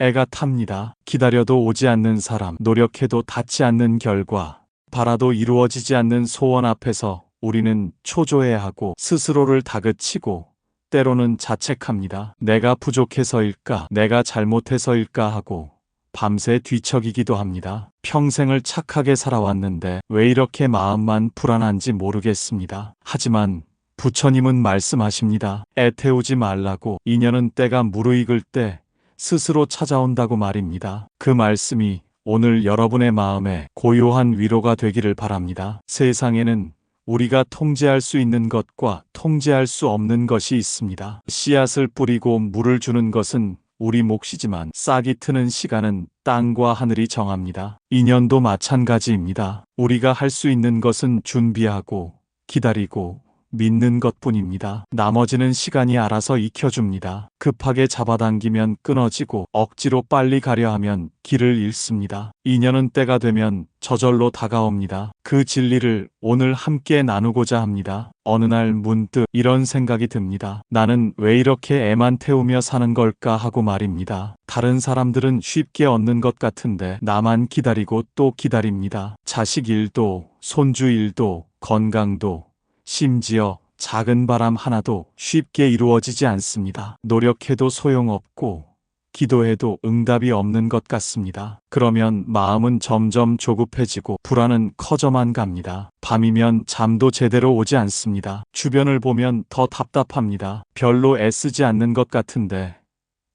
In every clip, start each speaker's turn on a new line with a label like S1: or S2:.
S1: 애가 탑니다. 기다려도 오지 않는 사람, 노력해도 닿지 않는 결과, 바라도 이루어지지 않는 소원 앞에서 우리는 초조해하고 스스로를 다그치고 때로는 자책합니다. 내가 부족해서일까, 내가 잘못해서일까 하고 밤새 뒤척이기도 합니다. 평생을 착하게 살아왔는데 왜 이렇게 마음만 불안한지 모르겠습니다. 하지만 부처님은 말씀하십니다. 애태우지 말라고 인연은 때가 무르익을 때 스스로 찾아온다고 말입니다. 그 말씀이 오늘 여러분의 마음에 고요한 위로가 되기를 바랍니다. 세상에는 우리가 통제할 수 있는 것과 통제할 수 없는 것이 있습니다. 씨앗을 뿌리고 물을 주는 것은 우리 몫이지만 싹이 트는 시간은 땅과 하늘이 정합니다. 인연도 마찬가지입니다. 우리가 할 수 있는 것은 준비하고 기다리고 믿는 것 뿐입니다. 나머지는 시간이 알아서 익혀줍니다. 급하게 잡아당기면 끊어지고 억지로 빨리 가려 하면 길을 잃습니다. 인연은 때가 되면 저절로 다가옵니다. 그 진리를 오늘 함께 나누고자 합니다. 어느 날 문득 이런 생각이 듭니다. 나는 왜 이렇게 애만 태우며 사는 걸까 하고 말입니다. 다른 사람들은 쉽게 얻는 것 같은데 나만 기다리고 또 기다립니다. 자식 일도, 손주 일도, 건강도, 심지어 작은 바람 하나도 쉽게 이루어지지 않습니다. 노력해도 소용없고 기도해도 응답이 없는 것 같습니다. 그러면 마음은 점점 조급해지고 불안은 커져만 갑니다. 밤이면 잠도 제대로 오지 않습니다. 주변을 보면 더 답답합니다. 별로 애쓰지 않는 것 같은데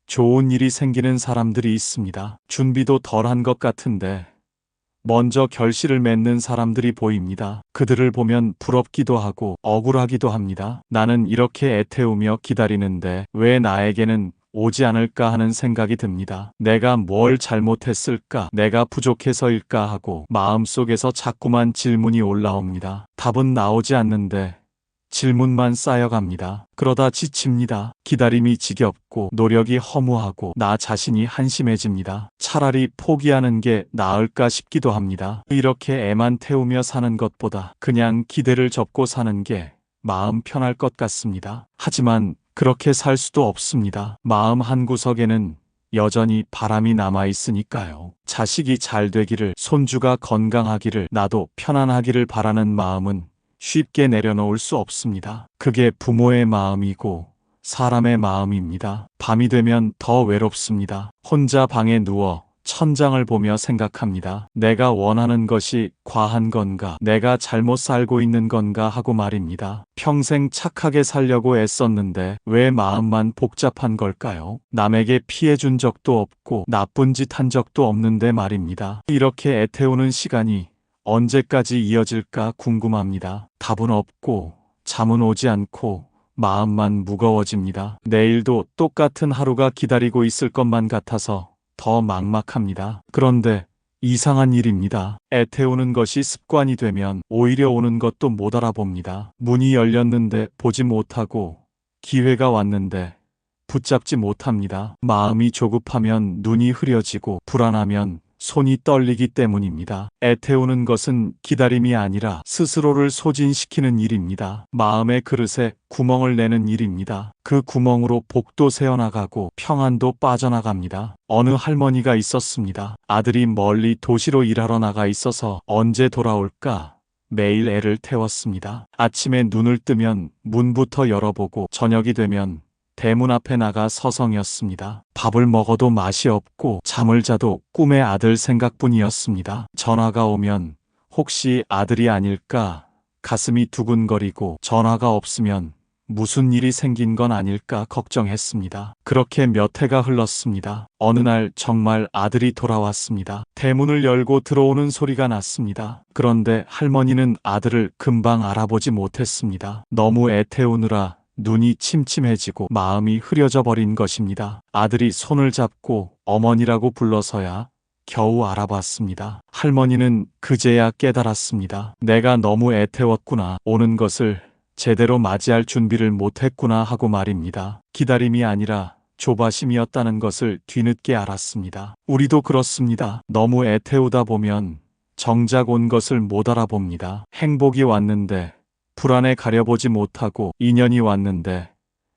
S1: 좋은 일이 생기는 사람들이 있습니다. 준비도 덜 한 것 같은데 먼저 결실을 맺는 사람들이 보입니다. 그들을 보면 부럽기도 하고 억울하기도 합니다. 나는 이렇게 애태우며 기다리는데 왜 나에게는 오지 않을까 하는 생각이 듭니다. 내가 뭘 잘못했을까? 내가 부족해서일까 하고 마음속에서 자꾸만 질문이 올라옵니다. 답은 나오지 않는데 질문만 쌓여갑니다. 그러다 지칩니다. 기다림이 지겹고 노력이 허무하고 나 자신이 한심해집니다. 차라리 포기하는 게 나을까 싶기도 합니다. 이렇게 애만 태우며 사는 것보다 그냥 기대를 접고 사는 게 마음 편할 것 같습니다. 하지만 그렇게 살 수도 없습니다. 마음 한구석에는 여전히 바람이 남아 있으니까요. 자식이 잘 되기를, 손주가 건강하기를, 나도 편안하기를 바라는 마음은 쉽게 내려놓을 수 없습니다. 그게 부모의 마음이고 사람의 마음입니다. 밤이 되면 더 외롭습니다. 혼자 방에 누워 천장을 보며 생각합니다. 내가 원하는 것이 과한 건가, 내가 잘못 살고 있는 건가 하고 말입니다. 평생 착하게 살려고 애썼는데 왜 마음만 복잡한 걸까요? 남에게 피해 준 적도 없고 나쁜 짓 한 적도 없는데 말입니다. 이렇게 애태우는 시간이 언제까지 이어질까 궁금합니다. 답은 없고 잠은 오지 않고 마음만 무거워집니다. 내일도 똑같은 하루가 기다리고 있을 것만 같아서 더 막막합니다. 그런데 이상한 일입니다. 애태우는 것이 습관이 되면 오히려 오는 것도 못 알아봅니다. 문이 열렸는데 보지 못하고 기회가 왔는데 붙잡지 못합니다. 마음이 조급하면 눈이 흐려지고 불안하면 손이 떨리기 때문입니다. 애태우는 것은 기다림이 아니라 스스로를 소진시키는 일입니다. 마음의 그릇에 구멍을 내는 일입니다. 그 구멍으로 복도 새어나가고 평안도 빠져나갑니다. 어느 할머니가 있었습니다. 아들이 멀리 도시로 일하러 나가 있어서 언제 돌아올까? 매일 애를 태웠습니다. 아침에 눈을 뜨면 문부터 열어보고 저녁이 되면 대문 앞에 나가 서성였습니다. 밥을 먹어도 맛이 없고 잠을 자도 꿈의 아들 생각뿐이었습니다. 전화가 오면 혹시 아들이 아닐까 가슴이 두근거리고 전화가 없으면 무슨 일이 생긴 건 아닐까 걱정했습니다. 그렇게 몇 해가 흘렀습니다. 어느 날 정말 아들이 돌아왔습니다. 대문을 열고 들어오는 소리가 났습니다. 그런데 할머니는 아들을 금방 알아보지 못했습니다. 너무 애태우느라 눈이 침침해지고 마음이 흐려져 버린 것입니다. 아들이 손을 잡고 어머니라고 불러서야 겨우 알아봤습니다. 할머니는 그제야 깨달았습니다. 내가 너무 애태웠구나. 오는 것을 제대로 맞이할 준비를 못했구나 하고 말입니다. 기다림이 아니라 조바심이었다는 것을 뒤늦게 알았습니다. 우리도 그렇습니다. 너무 애태우다 보면 정작 온 것을 못 알아봅니다. 행복이 왔는데 불안에 가려보지 못하고 인연이 왔는데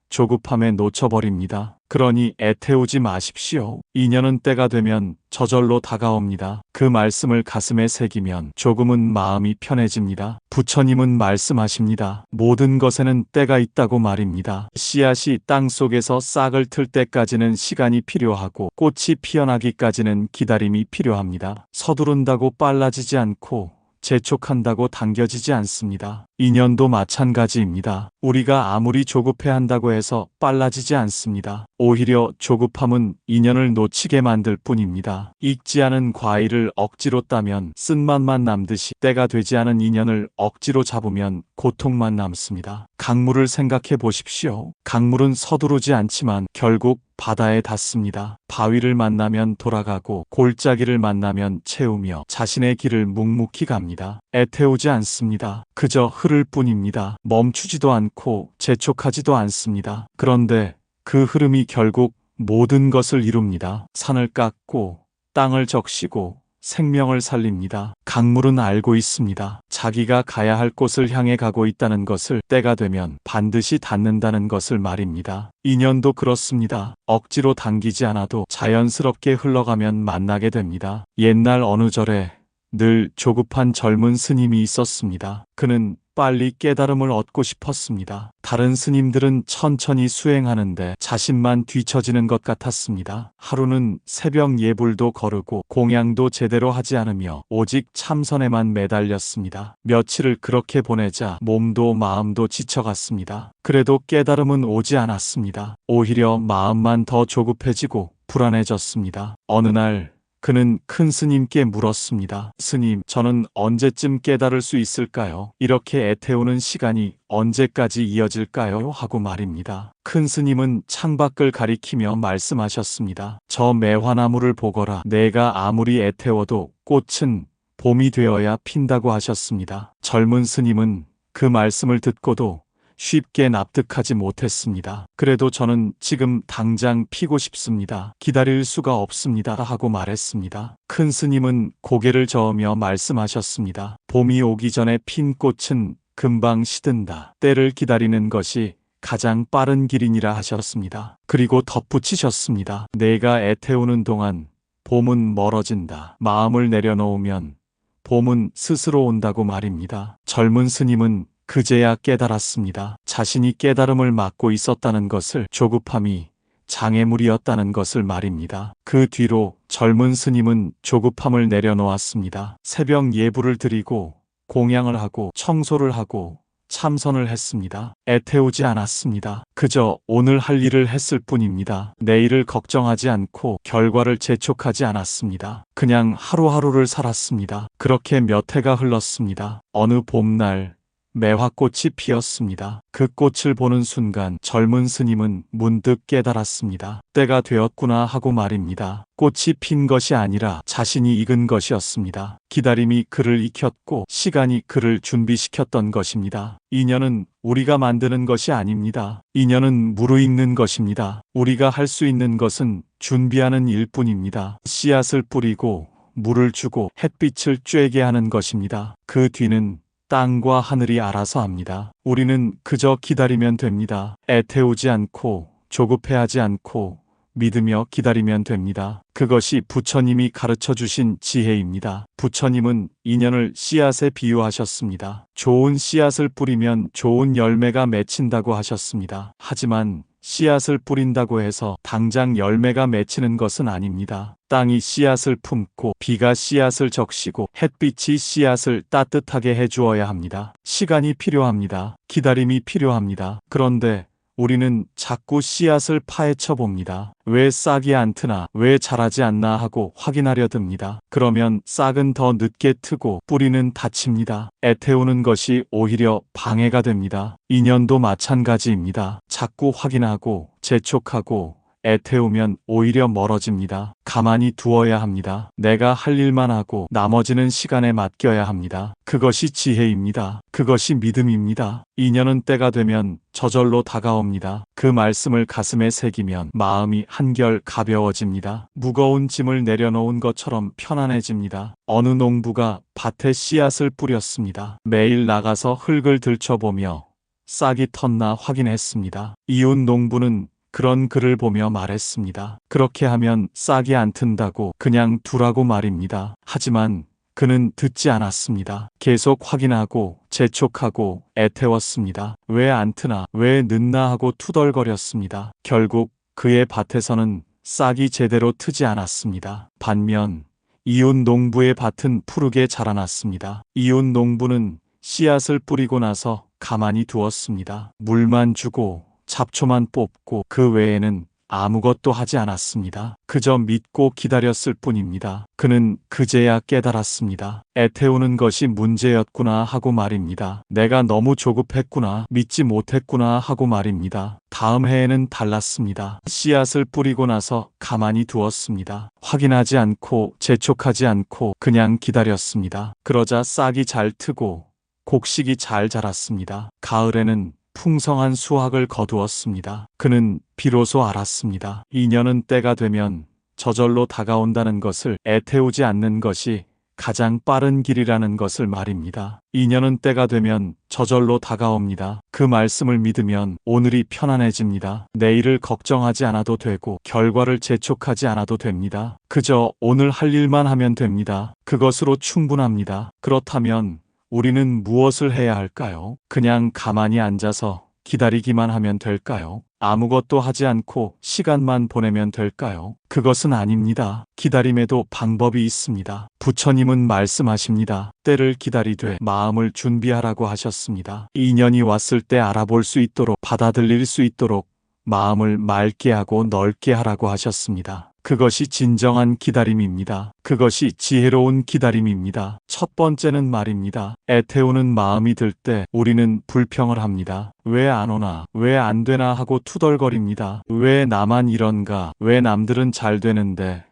S1: 조급함에 놓쳐버립니다. 그러니 애태우지 마십시오. 인연은 때가 되면 저절로 다가옵니다. 그 말씀을 가슴에 새기면 조금은 마음이 편해집니다. 부처님은 말씀하십니다. 모든 것에는 때가 있다고 말입니다. 씨앗이 땅 속에서 싹을 틀 때까지는 시간이 필요하고 꽃이 피어나기까지는 기다림이 필요합니다. 서두른다고 빨라지지 않고 재촉한다고 당겨지지 않습니다. 인연도 마찬가지입니다. 우리가 아무리 조급해 한다고 해서 빨라지지 않습니다. 오히려 조급함은 인연을 놓치게 만들 뿐입니다. 익지 않은 과일을 억지로 따면 쓴맛만 남듯이 때가 되지 않은 인연을 억지로 잡으면 고통만 남습니다. 강물을 생각해 보십시오. 강물은 서두르지 않지만 결국 바다에 닿습니다. 바위를 만나면 돌아가고 골짜기를 만나면 채우며 자신의 길을 묵묵히 갑니다. 애태우지 않습니다. 그저 흐를 뿐입니다. 멈추지도 않고 재촉하지도 않습니다. 그런데 그 흐름이 결국 모든 것을 이룹니다. 산을 깎고 땅을 적시고 생명을 살립니다. 강물은 알고 있습니다. 자기가 가야 할 곳을 향해 가고 있다는 것을 때가 되면 반드시 닿는다는 것을 말입니다. 인연도 그렇습니다. 억지로 당기지 않아도 자연스럽게 흘러가면 만나게 됩니다. 옛날 어느 절에 늘 조급한 젊은 스님이 있었습니다. 그는 빨리 깨달음을 얻고 싶었습니다. 다른 스님들은 천천히 수행하는데 자신만 뒤처지는 것 같았습니다. 하루는 새벽 예불도 거르고 공양도 제대로 하지 않으며 오직 참선에만 매달렸습니다. 며칠을 그렇게 보내자 몸도 마음도 지쳐갔습니다. 그래도 깨달음은 오지 않았습니다. 오히려 마음만 더 조급해지고 불안해졌습니다. 어느 날 그는 큰 스님께 물었습니다. 스님, 저는 언제쯤 깨달을 수 있을까요? 이렇게 애태우는 시간이 언제까지 이어질까요? 하고 말입니다. 큰 스님은 창밖을 가리키며 말씀하셨습니다. 저 매화나무를 보거라. 내가 아무리 애태워도 꽃은 봄이 되어야 핀다고 하셨습니다. 젊은 스님은 그 말씀을 듣고도 쉽게 납득하지 못했습니다. 그래도 저는 지금 당장 피고 싶습니다. 기다릴 수가 없습니다. 하고 말했습니다. 큰 스님은 고개를 저으며 말씀하셨습니다. 봄이 오기 전에 핀 꽃은 금방 시든다. 때를 기다리는 것이 가장 빠른 길이니라 하셨습니다. 그리고 덧붙이셨습니다. 내가 애태우는 동안 봄은 멀어진다. 마음을 내려놓으면 봄은 스스로 온다고 말입니다. 젊은 스님은 그제야 깨달았습니다. 자신이 깨달음을 막고 있었다는 것을 조급함이 장애물이었다는 것을 말입니다. 그 뒤로 젊은 스님은 조급함을 내려놓았습니다. 새벽 예불을 드리고 공양을 하고 청소를 하고 참선을 했습니다. 애태우지 않았습니다. 그저 오늘 할 일을 했을 뿐입니다. 내일을 걱정하지 않고 결과를 재촉하지 않았습니다. 그냥 하루하루를 살았습니다. 그렇게 몇 해가 흘렀습니다. 어느 봄날 매화꽃이 피었습니다. 그 꽃을 보는 순간 젊은 스님은 문득 깨달았습니다. 때가 되었구나 하고 말입니다. 꽃이 핀 것이 아니라 자신이 익은 것이었습니다. 기다림이 그를 익혔고 시간이 그를 준비시켰던 것입니다. 인연은 우리가 만드는 것이 아닙니다. 인연은 무르익는 것입니다. 우리가 할 수 있는 것은 준비하는 일뿐입니다. 씨앗을 뿌리고 물을 주고 햇빛을 쬐게 하는 것입니다. 그 뒤는 땅과 하늘이 알아서 합니다. 우리는 그저 기다리면 됩니다. 애태우지 않고 조급해하지 않고 믿으며 기다리면 됩니다. 그것이 부처님이 가르쳐 주신 지혜입니다. 부처님은 인연을 씨앗에 비유하셨습니다. 좋은 씨앗을 뿌리면 좋은 열매가 맺힌다고 하셨습니다. 하지만 씨앗을 뿌린다고 해서 당장 열매가 맺히는 것은 아닙니다. 땅이 씨앗을 품고 비가 씨앗을 적시고 햇빛이 씨앗을 따뜻하게 해주어야 합니다. 시간이 필요합니다. 기다림이 필요합니다. 그런데 우리는 자꾸 씨앗을 파헤쳐 봅니다. 왜 싹이 안 트나, 왜 자라지 않나 하고 확인하려 듭니다. 그러면 싹은 더 늦게 트고 뿌리는 다칩니다. 애태우는 것이 오히려 방해가 됩니다. 인연도 마찬가지입니다. 자꾸 확인하고 재촉하고 애태우면 오히려 멀어집니다. 가만히 두어야 합니다. 내가 할 일만 하고 나머지는 시간에 맡겨야 합니다. 그것이 지혜입니다. 그것이 믿음입니다. 인연은 때가 되면 저절로 다가옵니다. 그 말씀을 가슴에 새기면 마음이 한결 가벼워집니다. 무거운 짐을 내려놓은 것처럼 편안해집니다. 어느 농부가 밭에 씨앗을 뿌렸습니다. 매일 나가서 흙을 들춰보며 싹이 텄나 확인했습니다. 이웃 농부는 그런 글을 보며 말했습니다. 그렇게 하면 싹이 안 튼다고 그냥 두라고 말입니다. 하지만 그는 듣지 않았습니다. 계속 확인하고 재촉하고 애태웠습니다. 왜 안 트나, 왜 늦나 하고 투덜거렸습니다. 결국 그의 밭에서는 싹이 제대로 트지 않았습니다. 반면 이웃 농부의 밭은 푸르게 자라났습니다. 이웃 농부는 씨앗을 뿌리고 나서 가만히 두었습니다. 물만 주고 잡초만 뽑고 그 외에는 아무것도 하지 않았습니다. 그저 믿고 기다렸을 뿐입니다. 그는 그제야 깨달았습니다. 애태우는 것이 문제였구나 하고 말입니다. 내가 너무 조급했구나, 믿지 못했구나 하고 말입니다. 다음 해에는 달랐습니다. 씨앗을 뿌리고 나서 가만히 두었습니다. 확인하지 않고 재촉하지 않고 그냥 기다렸습니다. 그러자 싹이 잘 트고 곡식이 잘 자랐습니다. 가을에는 풍성한 수확을 거두었습니다. 그는 비로소 알았습니다. 인연은 때가 되면 저절로 다가온다는 것을 애태우지 않는 것이 가장 빠른 길이라는 것을 말입니다. 인연은 때가 되면 저절로 다가옵니다. 그 말씀을 믿으면 오늘이 편안해집니다. 내일을 걱정하지 않아도 되고 결과를 재촉하지 않아도 됩니다. 그저 오늘 할 일만 하면 됩니다. 그것으로 충분합니다. 그렇다면 우리는 무엇을 해야 할까요? 그냥 가만히 앉아서 기다리기만 하면 될까요? 아무것도 하지 않고 시간만 보내면 될까요? 그것은 아닙니다. 기다림에도 방법이 있습니다. 부처님은 말씀하십니다. 때를 기다리되 마음을 준비하라고 하셨습니다. 인연이 왔을 때 알아볼 수 있도록 받아들일 수 있도록 마음을 맑게 하고 넓게 하라고 하셨습니다. 그것이 진정한 기다림입니다. 그것이 지혜로운 기다림입니다. 첫 번째는 말입니다. 애태우는 마음이 들 때 우리는 불평을 합니다. 왜 안 오나, 왜 안 되나 하고 투덜거립니다. 왜 나만 이런가, 왜 남들은 잘 되는데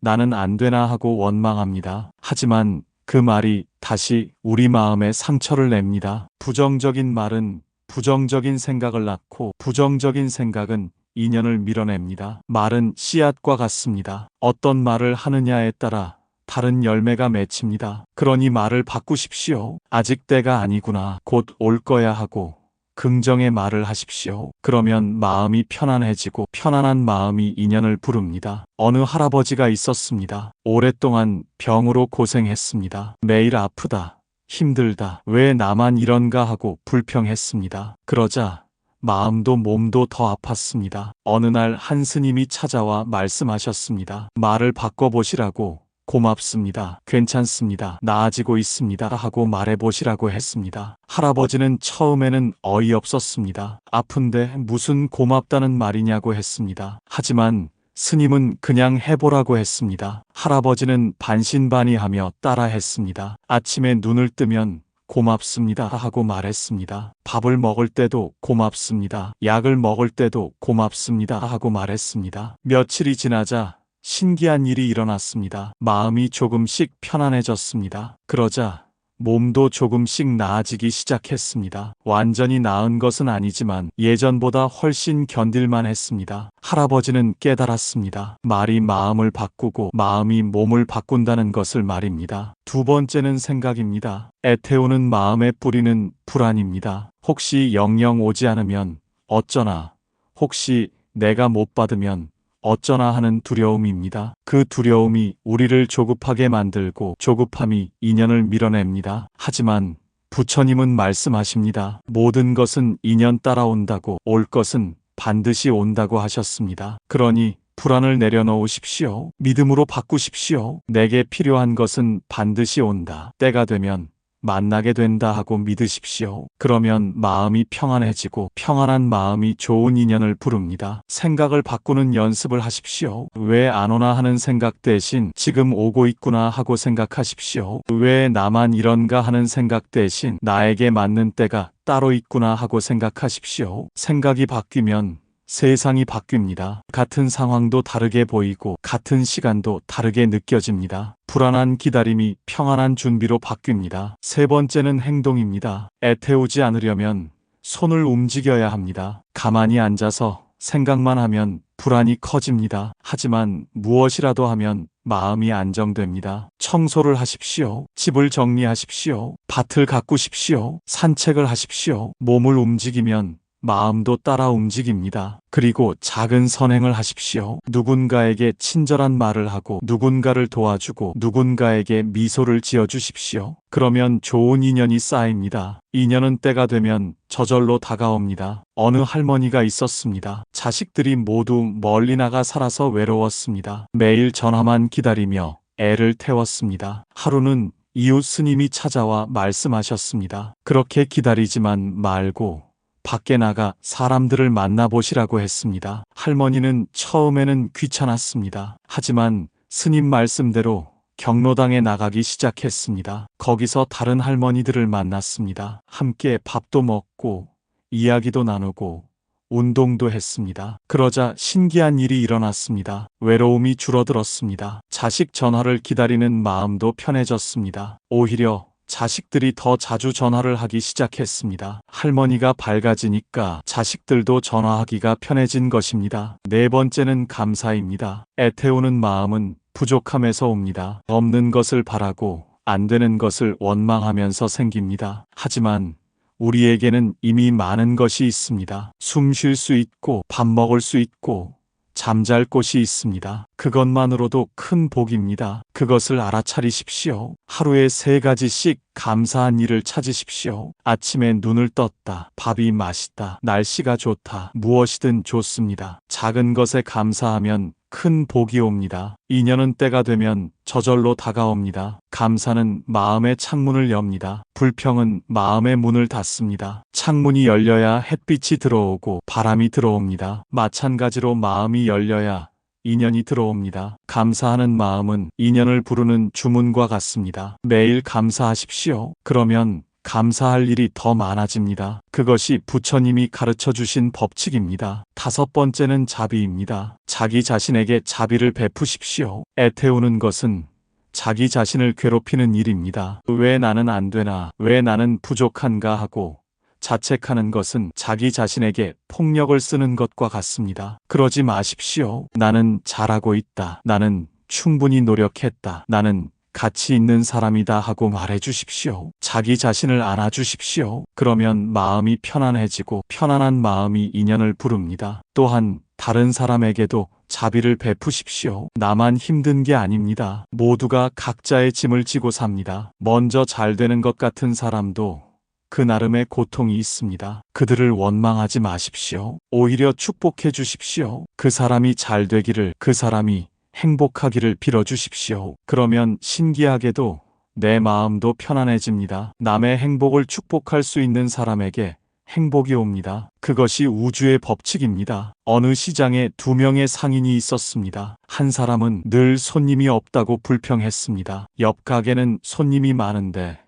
S1: 나는 안 되나 하고 원망합니다. 하지만 그 말이 다시 우리 마음에 상처를 냅니다. 부정적인 말은 부정적인 생각을 낳고 부정적인 생각은 인연을 밀어냅니다. 말은 씨앗과 같습니다. 어떤 말을 하느냐에 따라 다른 열매가 맺힙니다. 그러니 말을 바꾸십시오. 아직 때가 아니구나. 곧 올 거야 하고 긍정의 말을 하십시오. 그러면 마음이 편안해지고 편안한 마음이 인연을 부릅니다. 어느 할아버지가 있었습니다. 오랫동안 병으로 고생했습니다. 매일 아프다. 힘들다. 왜 나만 이런가 하고 불평했습니다. 그러자 마음도 몸도 더 아팠습니다. 어느 날 한 스님이 찾아와 말씀하셨습니다. 말을 바꿔보시라고 고맙습니다. 괜찮습니다. 나아지고 있습니다. 하고 말해보시라고 했습니다. 할아버지는 처음에는 어이없었습니다. 아픈데 무슨 고맙다는 말이냐고 했습니다. 하지만 스님은 그냥 해보라고 했습니다. 할아버지는 반신반의하며 따라 했습니다. 아침에 눈을 뜨면 고맙습니다 하고 말했습니다. 밥을 먹을 때도 고맙습니다. 약을 먹을 때도 고맙습니다 하고 말했습니다. 며칠이 지나자 신기한 일이 일어났습니다. 마음이 조금씩 편안해졌습니다. 그러자 몸도 조금씩 나아지기 시작했습니다. 완전히 나은 것은 아니지만 예전보다 훨씬 견딜만 했습니다. 할아버지는 깨달았습니다. 말이 마음을 바꾸고 마음이 몸을 바꾼다는 것을 말입니다. 두 번째는 생각입니다. 애태우는 마음의 뿌리는 불안입니다. 혹시 영영 오지 않으면 어쩌나, 혹시 내가 못 받으면 어쩌나 하는 두려움입니다. 그 두려움이 우리를 조급하게 만들고 조급함이 인연을 밀어냅니다. 하지만 부처님은 말씀하십니다. 모든 것은 인연 따라온다고 올 것은 반드시 온다고 하셨습니다. 그러니 불안을 내려놓으십시오. 믿음으로 바꾸십시오. 내게 필요한 것은 반드시 온다. 때가 되면 만나게 된다 하고 믿으십시오. 그러면 마음이 평안해지고 평안한 마음이 좋은 인연을 부릅니다. 생각을 바꾸는 연습을 하십시오. 왜 안 오나 하는 생각 대신 지금 오고 있구나 하고 생각하십시오. 왜 나만 이런가 하는 생각 대신 나에게 맞는 때가 따로 있구나 하고 생각하십시오. 생각이 바뀌면 세상이 바뀝니다. 같은 상황도 다르게 보이고 같은 시간도 다르게 느껴집니다. 불안한 기다림이 평안한 준비로 바뀝니다. 세 번째는 행동입니다. 애태우지 않으려면 손을 움직여야 합니다. 가만히 앉아서 생각만 하면 불안이 커집니다. 하지만 무엇이라도 하면 마음이 안정됩니다. 청소를 하십시오. 집을 정리하십시오. 밭을 가꾸십시오. 산책을 하십시오. 몸을 움직이면 마음도 따라 움직입니다. 그리고 작은 선행을 하십시오. 누군가에게 친절한 말을 하고 누군가를 도와주고 누군가에게 미소를 지어 주십시오. 그러면 좋은 인연이 쌓입니다. 인연은 때가 되면 저절로 다가옵니다. 어느 할머니가 있었습니다. 자식들이 모두 멀리 나가 살아서 외로웠습니다. 매일 전화만 기다리며 애를 태웠습니다. 하루는 이웃 스님이 찾아와 말씀하셨습니다. 그렇게 기다리지만 말고 밖에 나가 사람들을 만나보시라고 했습니다. 할머니는 처음에는 귀찮았습니다. 하지만 스님 말씀대로 경로당에 나가기 시작했습니다. 거기서 다른 할머니들을 만났습니다. 함께 밥도 먹고 이야기도 나누고 운동도 했습니다. 그러자 신기한 일이 일어났습니다. 외로움이 줄어들었습니다. 자식 전화를 기다리는 마음도 편해졌습니다. 오히려 자식들이 더 자주 전화를 하기 시작했습니다. 할머니가 밝아지니까 자식들도 전화하기가 편해진 것입니다. 네 번째는 감사입니다. 애태우는 마음은 부족함에서 옵니다. 없는 것을 바라고 안 되는 것을 원망하면서 생깁니다. 하지만 우리에게는 이미 많은 것이 있습니다. 숨 쉴 수 있고 밥 먹을 수 있고 잠잘 곳이 있습니다. 그것만으로도 큰 복입니다. 그것을 알아차리십시오. 하루에 세 가지씩 감사한 일을 찾으십시오. 아침에 눈을 떴다. 밥이 맛있다. 날씨가 좋다. 무엇이든 좋습니다. 작은 것에 감사하면 큰 복이 옵니다. 인연은 때가 되면 저절로 다가옵니다. 감사는 마음의 창문을 엽니다. 불평은 마음의 문을 닫습니다. 창문이 열려야 햇빛이 들어오고 바람이 들어옵니다. 마찬가지로 마음이 열려야 인연이 들어옵니다. 감사하는 마음은 인연을 부르는 주문과 같습니다. 매일 감사하십시오. 그러면 감사할 일이 더 많아집니다. 그것이 부처님이 가르쳐 주신 법칙입니다. 다섯 번째는 자비입니다. 자기 자신에게 자비를 베푸십시오. 애태우는 것은 자기 자신을 괴롭히는 일입니다. 왜 나는 안 되나, 왜 나는 부족한가 하고 자책하는 것은 자기 자신에게 폭력을 쓰는 것과 같습니다. 그러지 마십시오. 나는 잘하고 있다. 나는 충분히 노력했다. 나는 가치 있는 사람이다 하고 말해 주십시오. 자기 자신을 안아주십시오. 그러면 마음이 편안해지고 편안한 마음이 인연을 부릅니다. 또한 다른 사람에게도 자비를 베푸십시오. 나만 힘든 게 아닙니다. 모두가 각자의 짐을 지고 삽니다. 먼저 잘 되는 것 같은 사람도 그 나름의 고통이 있습니다. 그들을 원망하지 마십시오. 오히려 축복해 주십시오. 그 사람이 잘 되기를, 그 사람이 행복하기를 빌어주십시오. 그러면 신기하게도 내 마음도 편안해집니다. 남의 행복을 축복할 수 있는 사람에게 행복이 옵니다. 그것이 우주의 법칙입니다. 어느 시장에 두 명의 상인이 있었습니다. 한 사람은 늘 손님이 없다고 불평했습니다. 옆 가게는 손님이 많은데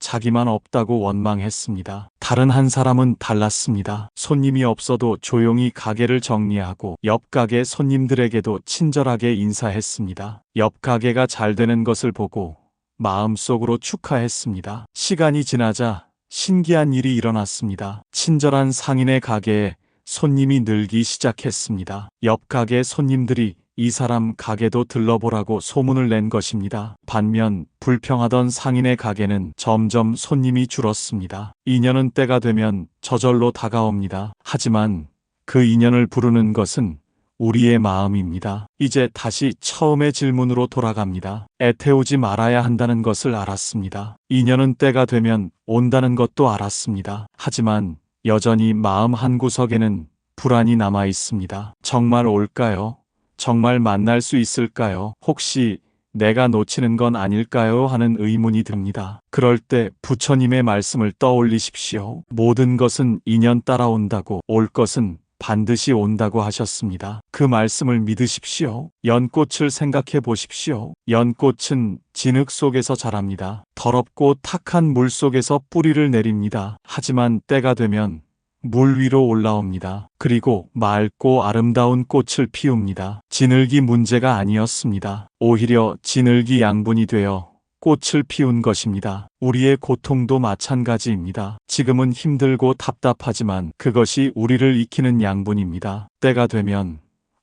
S1: 자기만 없다고 원망했습니다. 다른 한 사람은 달랐습니다. 손님이 없어도 조용히 가게를 정리하고 옆 가게 손님들에게도 친절하게 인사했습니다. 옆 가게가 잘 되는 것을 보고 마음속으로 축하했습니다. 시간이 지나자 신기한 일이 일어났습니다. 친절한 상인의 가게에 손님이 늘기 시작했습니다. 옆 가게 손님들이 이 사람 가게도 들러보라고 소문을 낸 것입니다. 반면 불평하던 상인의 가게는 점점 손님이 줄었습니다. 인연은 때가 되면 저절로 다가옵니다. 하지만 그 인연을 부르는 것은 우리의 마음입니다. 이제 다시 처음의 질문으로 돌아갑니다. 애태우지 말아야 한다는 것을 알았습니다. 인연은 때가 되면 온다는 것도 알았습니다. 하지만 여전히 마음 한구석에는 불안이 남아 있습니다. 정말 올까요? 정말 만날 수 있을까요? 혹시 내가 놓치는 건 아닐까요? 하는 의문이 듭니다. 그럴 때 부처님의 말씀을 떠올리십시오. 모든 것은 인연 따라온다고 올 것은 반드시 온다고 하셨습니다. 그 말씀을 믿으십시오. 연꽃을 생각해 보십시오. 연꽃은 진흙 속에서 자랍니다. 더럽고 탁한 물 속에서 뿌리를 내립니다. 하지만 때가 되면 물 위로 올라옵니다. 그리고 맑고 아름다운 꽃을 피웁니다. 진흙이 문제가 아니었습니다. 오히려 진흙이 양분이 되어 꽃을 피운 것입니다. 우리의 고통도 마찬가지입니다. 지금은 힘들고 답답하지만 그것이 우리를 익히는 양분입니다. 때가 되면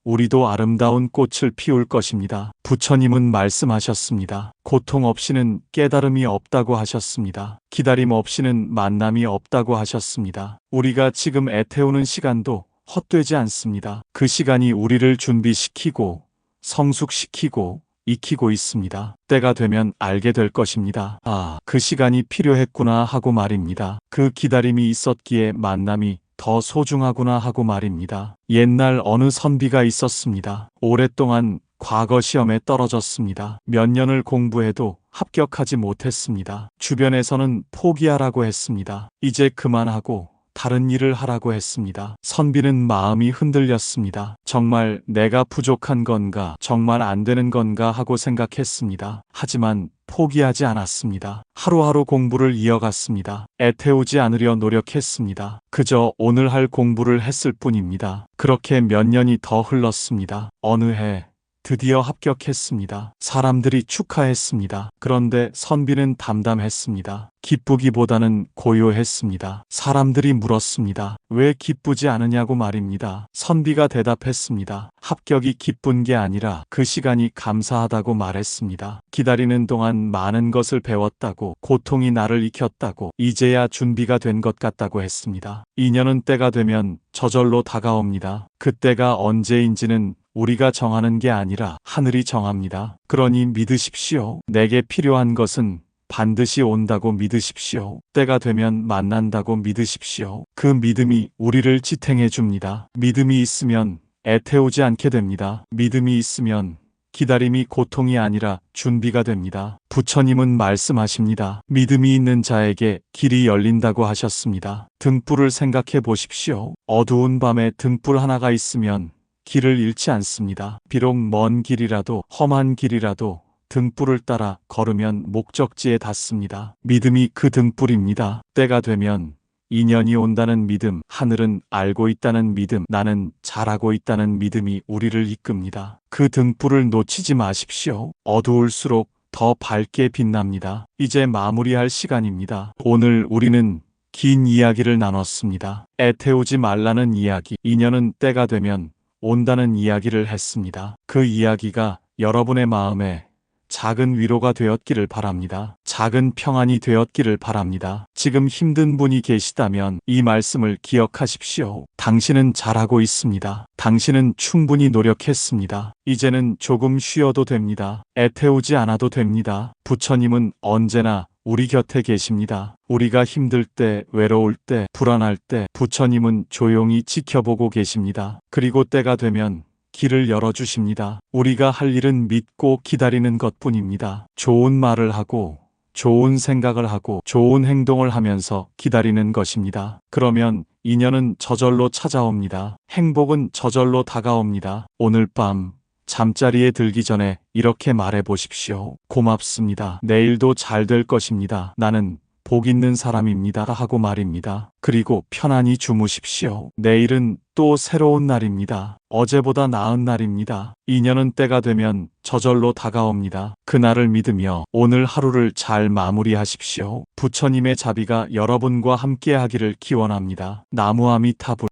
S1: 우리도 아름다운 꽃을 피울 것입니다. 부처님은 말씀하셨습니다. 고통 없이는 깨달음이 없다고 하셨습니다. 기다림 없이는 만남이 없다고 하셨습니다. 우리가 지금 애태우는 시간도 헛되지 않습니다. 그 시간이 우리를 준비시키고 성숙시키고 익히고 있습니다. 때가 되면 알게 될 것입니다. 아, 그 시간이 필요했구나 하고 말입니다. 그 기다림이 있었기에 만남이 더 소중하구나 하고 말입니다. 옛날 어느 선비가 있었습니다. 오랫동안 과거 시험에 떨어졌습니다. 몇 년을 공부해도 합격하지 못했습니다. 주변에서는 포기하라고 했습니다. 이제 그만하고 다른 일을 하라고 했습니다. 선비는 마음이 흔들렸습니다. 정말 내가 부족한 건가, 정말 안 되는 건가 하고 생각했습니다. 하지만 포기하지 않았습니다. 하루하루 공부를 이어갔습니다. 애태우지 않으려 노력했습니다. 그저 오늘 할 공부를 했을 뿐입니다. 그렇게 몇 년이 더 흘렀습니다. 어느 해 드디어 합격했습니다. 사람들이 축하했습니다. 그런데 선비는 담담했습니다. 기쁘기보다는 고요했습니다. 사람들이 물었습니다. 왜 기쁘지 않으냐고 말입니다. 선비가 대답했습니다. 합격이 기쁜 게 아니라 그 시간이 감사하다고 말했습니다. 기다리는 동안 많은 것을 배웠다고, 고통이 나를 익혔다고, 이제야 준비가 된 것 같다고 했습니다. 인연은 때가 되면 저절로 다가옵니다. 그때가 언제인지는 우리가 정하는 게 아니라 하늘이 정합니다. 그러니 믿으십시오. 내게 필요한 것은 반드시 온다고 믿으십시오. 때가 되면 만난다고 믿으십시오. 그 믿음이 우리를 지탱해 줍니다. 믿음이 있으면 애태우지 않게 됩니다. 믿음이 있으면 기다림이 고통이 아니라 준비가 됩니다. 부처님은 말씀하십니다. 믿음이 있는 자에게 길이 열린다고 하셨습니다. 등불을 생각해 보십시오. 어두운 밤에 등불 하나가 있으면 길을 잃지 않습니다. 비록 먼 길이라도 험한 길이라도 등불을 따라 걸으면 목적지에 닿습니다. 믿음이 그 등불입니다. 때가 되면 인연이 온다는 믿음, 하늘은 알고 있다는 믿음, 나는 잘하고 있다는 믿음이 우리를 이끕니다. 그 등불을 놓치지 마십시오. 어두울수록 더 밝게 빛납니다. 이제 마무리할 시간입니다. 오늘 우리는 긴 이야기를 나눴습니다. 애태우지 말라는 이야기, 인연은 때가 되면 온다는 이야기를 했습니다. 그 이야기가 여러분의 마음에 작은 위로가 되었기를 바랍니다. 작은 평안이 되었기를 바랍니다. 지금 힘든 분이 계시다면 이 말씀을 기억하십시오. 당신은 잘하고 있습니다. 당신은 충분히 노력했습니다. 이제는 조금 쉬어도 됩니다. 애태우지 않아도 됩니다. 부처님은 언제나 우리 곁에 계십니다. 우리가 힘들 때, 외로울 때, 불안할 때 부처님은 조용히 지켜보고 계십니다. 그리고 때가 되면 길을 열어주십니다. 우리가 할 일은 믿고 기다리는 것 뿐입니다. 좋은 말을 하고, 좋은 생각을 하고, 좋은 행동을 하면서 기다리는 것입니다. 그러면 인연은 저절로 찾아옵니다. 행복은 저절로 다가옵니다. 오늘 밤, 잠자리에 들기 전에 이렇게 말해 보십시오. 고맙습니다. 내일도 잘 될 것입니다. 나는 복 있는 사람입니다. 하고 말입니다. 그리고 편안히 주무십시오. 내일은 또 새로운 날입니다. 어제보다 나은 날입니다. 인연은 때가 되면 저절로 다가옵니다. 그날을 믿으며 오늘 하루를 잘 마무리하십시오. 부처님의 자비가 여러분과 함께 하기를 기원합니다. 나무아미타불